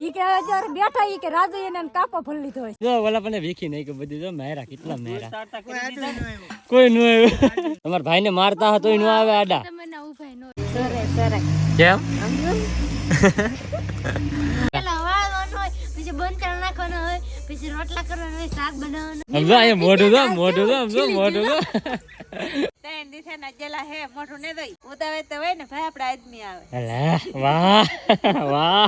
ઈ કે અત્યારે બેઠા ઈ કે રાજુ એને કાપો ભરી લીધો હોય. જો ઓલા પણ વીખી નહીં કે બધી જો મેરા કેટલા મેરા. કોઈ નું આવ્યું. તમારા ભાઈને મારતા હતા તોય નો આવે આડા. સરે સરે કેમ? પેલા હોય પછી બંધ નાખવાનું હોય પછી રોટલા કરવાના હોય શાક બનાવવાનું મોઢું જો મોઢું જો મોઢું જો ત્રણ દિવસે ના જેલા હે મોઢું ને દઈ. ઉતાવે તો હોય ને ભાઈ આપડા આદમી આવે. અલા, વાહ વાહ.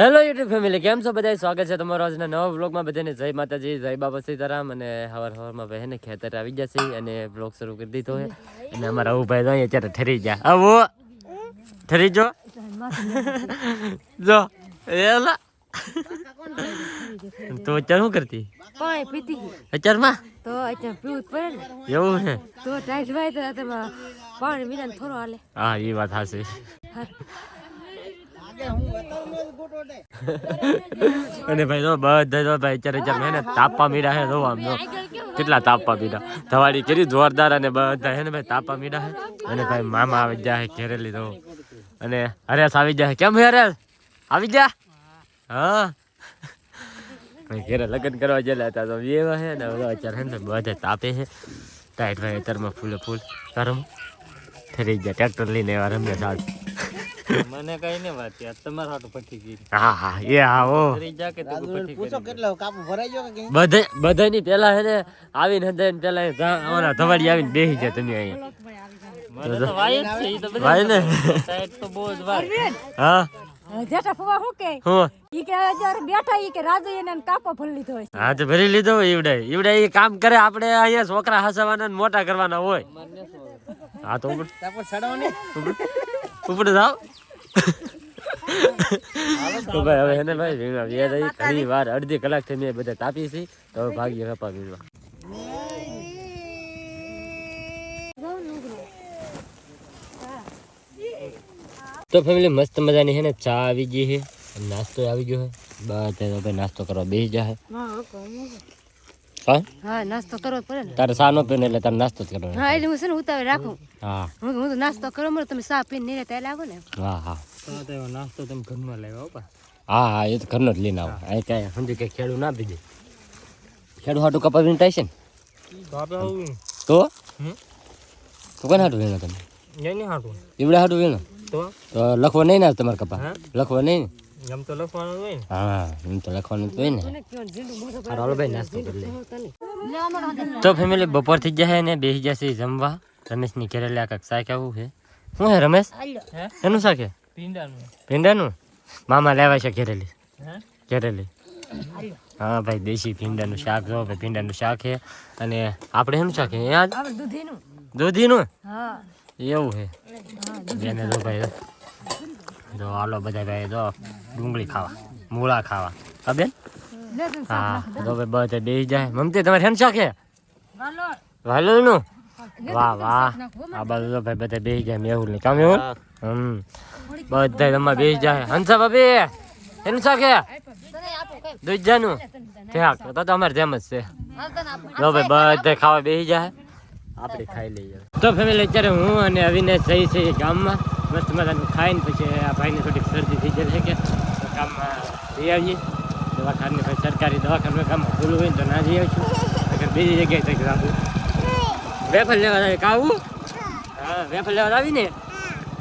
હેલો યુટ્યુબ ફેમિલી કેમ છો બધા સ્વાગત છે તમારો આજના નવા વ્લોગમાં બધાને. જય માતાજી જય બાબા સીતારામ. અને હવાર હવારમાં બહેને ખેતર આવી જશે અને વ્લોગ શરૂ કરી દીધો છે. અને અમારા ઉભાઈ ભાઈ તો અહીંયા અત્યારે ઠરી ગયા. આવો. ઠરી જો. જો. એલા તો અત્યારે શું કરતી? પાણી પીતી અત્યારમાં? તો અત્યારે પીવું જ પડે ને. એવું છે? તો ટાઈટ ભાઈ તો તેમાં પાણી વિના થોડો હાલે. હા એ વાત હાસી અને ભાઈ તો બધા તો ભાઈ અત્યારે અત્યારે હે ને તાપવા મીડા હે તો આમ કેટલા તાપવા મીડા. ધવાડી કેટલી જોરદાર અને બધા હે ને ભાઈ તાપવા મીડા હે. અને ભાઈ મામા આવી જાય ઘેરે લીધો અને હરેશ આવી જાય કેમ હરેશ? આવી જા હા? ઘેરે લગ્ન કરવા ગયેલા હતા તો એવા હે ને હવે અત્યારે હે ને બધા તાપે છે ટાઈટ ભાઈ અત્યારમાં ફૂલે ફૂલ. કરમ થઈ ગયા ટ્રેક્ટર લઈને એવા રમે સાલ મને કઈ ને વાત યાર તમારા હાટુ પટી ગઈ હા હા એ હા ઓ કરી જા કે તું પટી પૂછો કેટલો કાપુ ભરાઈ ગયો કે બધે બધાની પેલા હે ને આવીને હંધાઈ ને પેલા અમારા ધવાડી આવીને બેસી જાય તમે અહીંયા. મને તો વાય જ છે તો બધા ભાઈ ને? સાઈડ તો બહુ જ વાય. હા? જેઠા ફુવા શું કે? હું. ઈ કે અત્યારે બેઠા ઈ કે રાજુ એને કાપો ભરી લીધો હોય હા તો ભરી લીધો ઈવડે. ઈવડે ઈ કામ કરે આપણે અહીંયા છોકરા હસાવાના ને મોટા કરવાના હોય. હા તો ઉપર તાપો ચડાવો ને ઉપર જાવ તો ભાઈ હવે એને ભાઈ વીણવા વ્યા જઈ ઘણી વાર અડધી કલાકથી મેં બધા તાપી છે. તો હવે ભાગીએ કપા વીણવા. તો ફેમિલી મસ્ત મજાની છે ને ચા આવી ગઈ છે. નાસ્તો આવી ગયો છે. બધા તો ભાઈ નાસ્તો કરવા બેસી જાય હા હા? નાસ્તો કરવો પડે ને. તારે ચા નો પીને એટલે તારે નાસ્તો જ કરવાનો હા એટલે હું છે ને ઉતાવે રાખું. હા. હું હું તો નાસ્તો કરો મળે તમે ચા પીને નહીં રહેતા લાગો ને. હા હા. તો નાસ્તો તમે ઘરમાં લાવ્યા હો પા હા હા એ તો ઘરનો જ લઈને આવો. અહીં કાંઈ સમજી કે ખેડૂ ના પીજે. ખેડૂ હાટું કપાવીને થાય છે ને? તો તો? તો કોને હાટું વીણો તમે? ઈવડે હાટું વીણો તો? લખવો નહીં ને તમારે કપા? લખવો નહીં ને? એમ તો લખવાનું હોય ને. હા એમ તો લખવાનું તો હોય ને. હાલો ભાઈ નાસ્તો કરી લે તો ફેમિલી બપોર થઈ જશે ને બેસી જશે જમવા. રમેશની ઘેરે લે કાંઈક શાક આવું છે. શું હે રમેશ? હે? એનું શાક હે? ભીંડાનું. મામા લેવા છે ઘેરેલી ઘેરેલી હા? ભાઈ દેશી ભીંડાનું શાક જો ભાઈ ભીંડાનું શાક છે. અને આપણે એનું શાક છે? યાદ દૂધીનું. દૂધીનું? હા. એવું છે બેને જો ભાઈ જો હાલો બધા ભાઈ જો ડુંગળી ખાવા મૂળા ખાવા. હા બેન? હા જો ભાઈ બધા બેસી જાય. મમતી તમારે શેનું શાક છે ગાલો વાહ વાહ. આ બાજુ તો ભાઈ બધા બેસી જાય મેહુલ ને કામ મેહુલ? હમ. બધા તમારે બેસી જાય. હંસા ભાભી એનું શાક છે ઠેક તો તો અમારે જેમ જ છે. જો ભાઈ બધા ખાવા બેસી જાય. આપણે ખાઈ લઈએ. તો ફેમિલી અત્યારે હું અને અવિનાશ જઈ છે ગામમાં. મસ્ત મજાનું ખાઈને પછી આ ભાઈને થોડીક શરદી થઈ જાય છે કે ગામમાં જઈ આવીએ. દવાખાને ભાઈ સરકારી દવાખાને ગામમાં ખુલ્લું હોય તો ના જઈ આવીશું. અગર બીજી જગ્યાએ કંઈક આપું વેફર લેવા આવે? કાવું હા, વેફર લેવા આવીને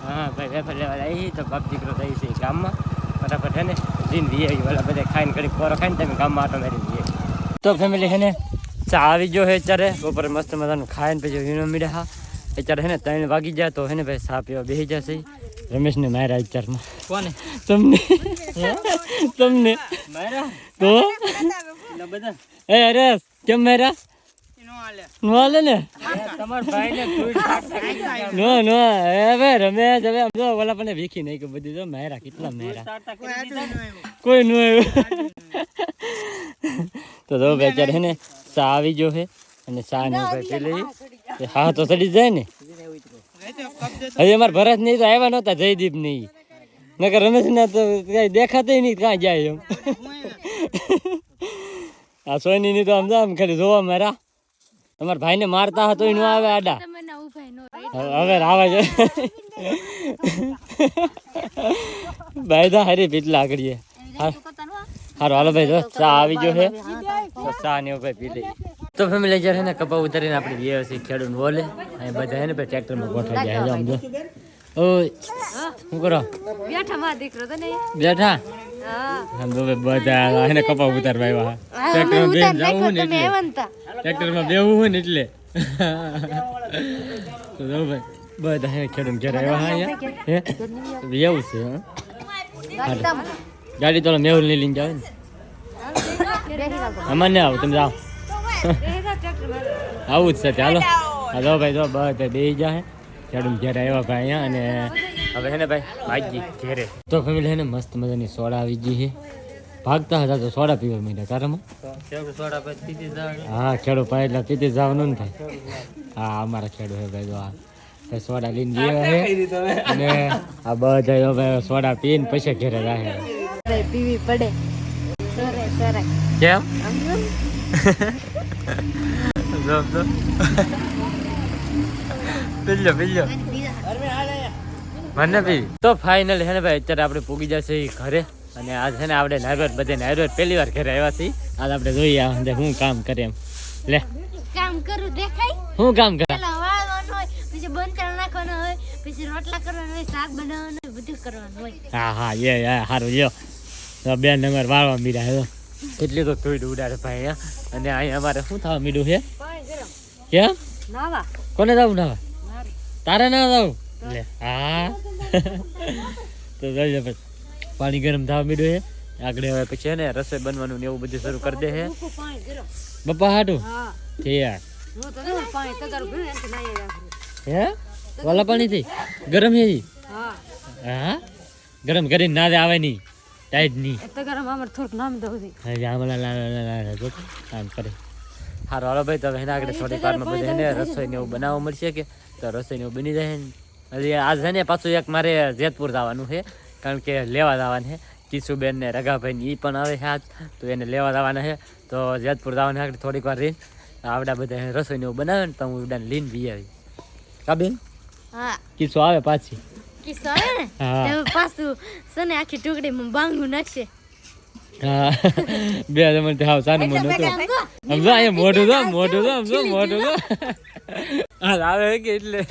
હા, ભાઈ, વેફર લેવા આવી તો બાપ દીકરો થઈ છે ગામમાં. ફટાફટ હે ને, જીન વી આવી બધા ખાઈને ઘડીક કોરો ખાઈને તમે ગામમાં આટો મારી જઈએ. તો ફેમિલી હે ને ચા આવી ગયો છે અત્યારે બપોરે મસ્ત મજાનું ખાઈને પછી વીણો મીડે હા. અત્યારે છે ને ત્રણ વાગી જાય તો છે ને ભાઈ ચા પીવા બેસી જશે. રમેશને માર્યા અત્યારમાં. કોને? તમને? તમને? મારા તો? એટલે બધા. એ અરે કેમ માર્યા? નો હાલે ને તમારા ભાઈને તું નો નો એ ભાઈ રમેશ હવે આમ જો ઓલા પણ વીખી નહીં કે બધું જો માર્યા કેટલા માર્યા. સાટા કરી દીધા. કોઈ નું આવ્યું. તો જો ભાઈ અત્યારે છે ને ચા આવી ગયો છે અને સા ને ભાઈ પેલી હા તો ચડી જાય ને. હજી અમારે ભરત નહીં તો આવ્યા નહોતા જયદીપ નહીં. નકર રમેશ ના તો કઈ દેખાતા નહીં કાં જાય એમ. આ સોની ની તો આમ તો આમ ખાલી જોવા મારા. તમારા ભાઈને મારતા હતો એનું ન આવે આડા. ના નો હવે આવે છે. ભાઈ તો હારી પીટલા આગળીએ હારો હાલો ભાઈ દોસ્ત ચા આવી ગયો છે ચા ને ભાઈ પી લઈએ. તો ફેમિલી જ્યારે ને કપા ઉતારીને આપણે વ્યવસ્થિત ખેડૂત બોલે. અને બધા છે ને ભાઈ ટ્રેક્ટરમાં ગોઠવાઈ ગયા છે સમજો ઓ શું કરો? બેઠા માં દીકરો તો નહીં. બેઠા? હા. સમજો ભાઈ બધા એને કપા ઉતારવા આવ્યા ટ્રેક્ટરમાં બેન જવું ને એટલે. ટ્રેક્ટરમાં બેવું હોય ને એટલે. તો જો ભાઈ બધા હે ખેડૂત ઘેર આવ્યા હા અહીંયા. એવું છે હા. ગાડી તો મેહુલની લઈને જાવ ને. અમાર ને આવું તમે જાઓ. આવું જ છે ચાલો હાલો. ભાઈ જો બધા બે જાય ચાડું ઘેર આવ્યા ભાઈ અહીંયા અને હવે હે ને ભાઈ ભાગી ઘેરે. તો ફેમિલી હે ને મસ્ત મજાની સોડા આવી ગઈ છે ભાગતા હતા તો સોડા પીવા માંડ્યા સોડા પછી હા ખેડૂત ભાઈ એટલે પીતી જવાનું ને થાય હા અમારા ખેડૂત હે ભાઈ જો આ સોડા લઈને ગયા હે. અને આ બધા સોડા પીને પછી ઘેરે જાય પીવી પડે. સરે સરે કેમ? જો જો મને પી તો ફાઇનલ હે ને ભાઈ અત્યારે આપણે પૂગી જશે ઘરે. અને આજ છે ને આપણે નાયરોડ બધે નાયરોડ પહેલી વાર ઘરે આવ્યા છીએ. આજ આપણે જોઈએ આ હું કામ કરે એમ. લે. કામ કરું દેખાય? હું કામ કરે વાળવાનું હોય પછી બંધ કરી નાખવાનું હોય. પછી રોટલા કરવાના હોય શાક બનાવવાનું બધું કરવાનું હોય. હા હા એ સારું લ્યો બે નંબર વાળવા મીડા હે એટલી તો થોડી ઉડાડે ભાઈ અને અહીંયા અમારે શું થવા મીડું છે? કેમ નાવા. કોને જવું ના તારે ના જવું લે હા. તો પછી. પાણી ગરમ થવા મીડું છે. આગળ હવે પછી છે ને રસોઈ બનવાનું ને એવું બધું શરૂ કરી દે છે. બપ્પા હાટું? યાર હું? તો વાલા પાણી થી ગરમ હે? હા? ગરમ કરીને ના દે આવે નહીં. ટાઈટ નહીં. એ ગરમ અમારે થોડુંક નામ દઉં છું. હા આમ લા લા લા જો આમ કરે. હારો હાલો ભાઈ તો એના આગળ થોડીક વારમાં બધે એને રસોઈ ને એવું બનાવવા મળશે કે? તો રસોઈ ને એવું બની જાય ને. હજી આજ છે ને પાછું એક મારે જેતપુર જવાનું છે કારણ કે લેવા જવાનું છે. કિશુબેન ને રગાભાઈ ને એ પણ આવે છે આજ તો એને લેવા જવાના છે. તો જેતપુર જવાના આગળ થોડીક વાર રહીને આવડા બધા રસોઈ ને એવું બનાવે ને તો હું ઉડાને લઈને બી આવી કા બેન હા. કિસ્સો આવે પાછી. કિસ્સો આવે ને? હા. પાછું સને આખી ટુકડીમાં બાંગું નાખશે. હા. બે જમણ હાવ સાનું મોઢું હતું. સમજો અહીંયા મોઢું તો મોઢું તો સમજો મોઢું તો હા આવે કે એટલે?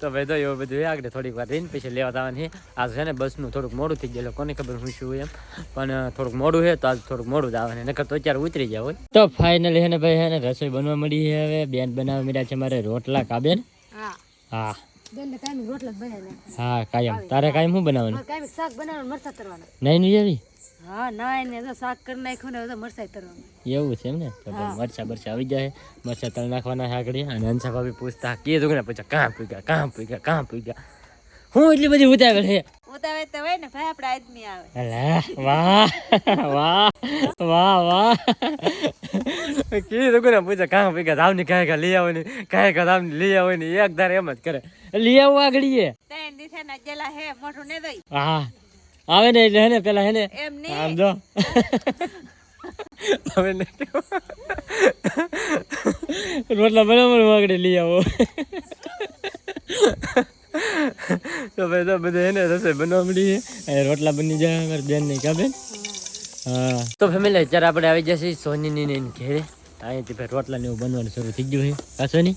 તો ભાઈ તો એવું બધું આગળ થોડીક વાર રહીને પછી લેવા આવવાની આ આજ છે ને બસનું થોડુંક મોડું થઈ ગયેલું કોને ખબર હું શું એમ. પણ થોડુંક મોડું છે તો આજ થોડુંક મોડું જ આવે નકર તો અત્યારે ઉતરી જાય હોય તો ફાઇનલી હે ને ભાઈ હે ને રસોઈ બનવા મળી છે હવે. બેન બનાવવા મળ્યા છે મારે રોટલા કાબેન હા. હા કાયમ. તારે કાયમ શું બનાવવાનું? કાયમ શાક બનાવવાનું મરસા તરવાના. નહીં નહીં આવી? હા ના ને તો શાક કરી નાખ્યું ને તો મરસા તરવાનું. એવું છે એમ ને? તો મરસા બરચા આવી જાય. મરસા તળ નાખવાના આગળ. અને અંશા ભાભી પૂછતા દુખ ને પૂછ્યા કાં પૂગ્યા કાં પૂગ્યા કાં પૂગ્યા હું એટલી બધી ઉતાવળ છે? ઉતાવે તો હોય ને ભાઈ આપડે આદમી આવે. અલા વાહ વાહ વાહ વાહ. કીધું ને પૂછા કાં પૂગ્યા ધામની કાંઈ કાં લઈ આવો ને કાંઈ કાં ધામની લઈ આવો ને એક ધારે એમ જ કરે. લઈ આવું આગળ એ ત્રણ દિવસે ના જેલા હે મોઢું ને દઈ. હા. આવે ને એટલે હે ને પેલા હેને એમ નહીં. આમ જો. હવે ને રોટલા બરાબર વાગડી લઈ આવો. તો ભાઈ તો બધા એને રસોઈ બનાવડી. અને રોટલા બની જાય અમારી બેન નહીં કા બેન હા. તો ફેમિલી અત્યારે આપણે આવી જશે સોનીની ને ઘેરે. અહીંથી ભાઈ રોટલા ને એવું બનવાનું શરૂ થઈ ગયું છે. કા સોની?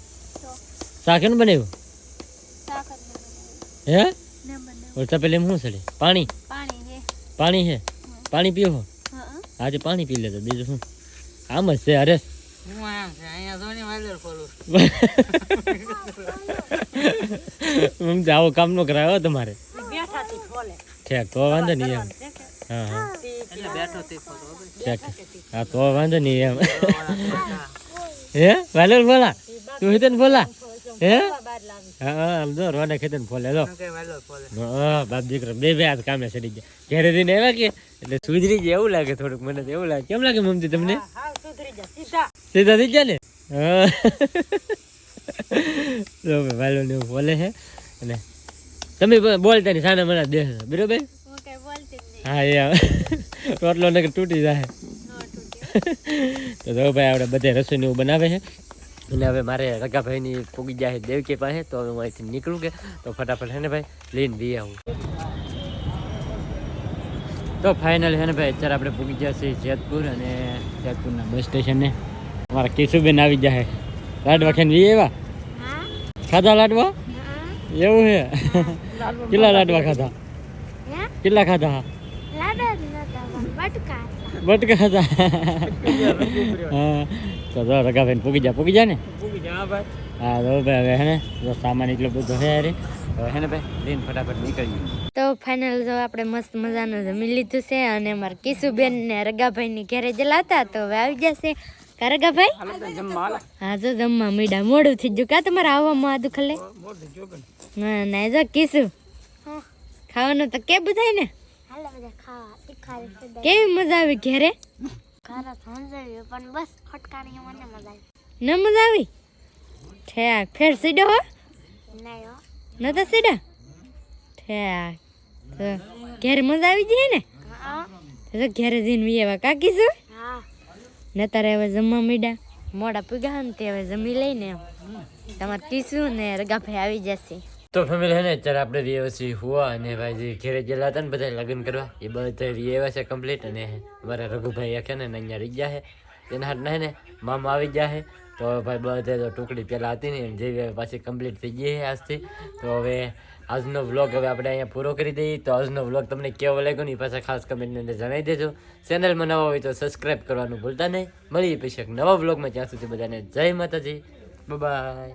શાક ને બનાવ્યું. હે ઓછા પેલે શું છે પાણી? પાણી છે. પાણી છે? પીવો? આજે પાણી પી લેતો બીજું શું? આમ જ છે અરે. હું આમ છે અહીંયા જો વાલર ખોલું આમ આવો કામ નો કરાયો તમારે. ઠેક તો વાંધો નહીં એમ. હા હા. તે ખોલો ઠેક. હા તો વાંધો નહીં એમ. હે વાલેર બોલા તું હિતન બોલા હે? હા આમ જો રોને ખેતન ફોલે જો હા બાપ દીકરો બે બે હાથ કામે ચડી ગયા. ઘેરે આવ્યા કે? એટલે સુધરી ગયા એવું લાગે થોડુંક મને એવું લાગે. કેમ લાગે મમતી તમને? સીધા. થઈ ગયા ને? હા. ભાઈ વાલો ને એવું બોલે અને તમે બોલતા ની સાને મને દે બરોબર? હું હા એ રોટલો નકર તૂટી જાય. તો જો ભાઈ આપણે બધે રસોઈ એવું બનાવે છે. અને હવે મારે રગાભાઈની પૂગી જાય દેવકી પાસે તો હવે હું અહીંથી નીકળું કે તો ફટાફટ હે ને ભાઈ લઈને બી આવું. તો ફાઇનલ છે ને ભાઈ અત્યારે આપણે પૂગી ગયા છીએ જેતપુર અને જેતપુરના બસ સ્ટેશને અમારા કેશુબેન આવી જાય લાડવા ખાઈને બી એવા હા? ખાધા લાડવા? હા એવું છે કેટલા લાડવા ખાધા? કેટલા ખાધા? બટકા હતા. હા. તો જો રગાભાઈ પૂગી જા પૂગી જા ને? હા તો ભાઈ હવે હે ને? જો સામાન એટલો બધો હે અરે હવે હે ને ભાઈ લઈને ફટાફટ નીકળીએ. તો ફાઇનલ જો આપણે મસ્ત મજાનું જમી લીધું છે અને અમારા કિશુબેન ને રગાભાઈની ની ઘરે જેલા હતા તો હવે આવી જશે. કા ભાઈ? હા જો જમવા મીડા મોડું થઈ ગયું. કા તમારે આવવામાં આદુ ખલે? ના ના જો કીશું. ખાવાનું તો કે બધાય ને? કેવી મજા આવી ઘેરે? ન મજા આવી? ઠેક ફેર સીડો હો? નતા સીડા ઠેક તો ઘેરે મજા આવી જાય ને? તો ઘેરે જઈને વી એવા કાકી તારે હવે જમવા મીડા મોડા પીગા ને તે હવે જમી લઈને તમારે ટીસું ને રગાભાઈ આવી જશે. તો ફેમિલી હે ને, અત્યારે આપણે વ્યવસી હુआ અને ભાઈ ઘેરે ગયેલા હતા ને બધા લગ્ન કરવા. એ બધા વ્યવા છે કમ્પ્લીટ અને મારા રઘુભાઈ આખે ને અહીંયા રહી ગયા છે તેના હાથ ને મામા આવી ગયા છે તો ભાઈ બધે તો ટુકડી પહેલાં હતી ને, જેવી પાછી કમ્પ્લીટ થઈ ગઈ છે આજથી. તો હવે આજનો વ્લોગ હવે આપણે અહીંયા પૂરો કરી દઈએ. તો આજનો વ્લોગ તમને કેવો લાગ્યો ની પાછા ખાસ કમેન્ટની અંદર જણાવી દેજો. ચેનલમાં નવા હોય તો સબસ્ક્રાઈબ કરવાનું ભૂલતા નહીં. મળીએ પછી એક નવા વ્લોગમાં ત્યાં સુધી બધાને જય માતાજી. બાય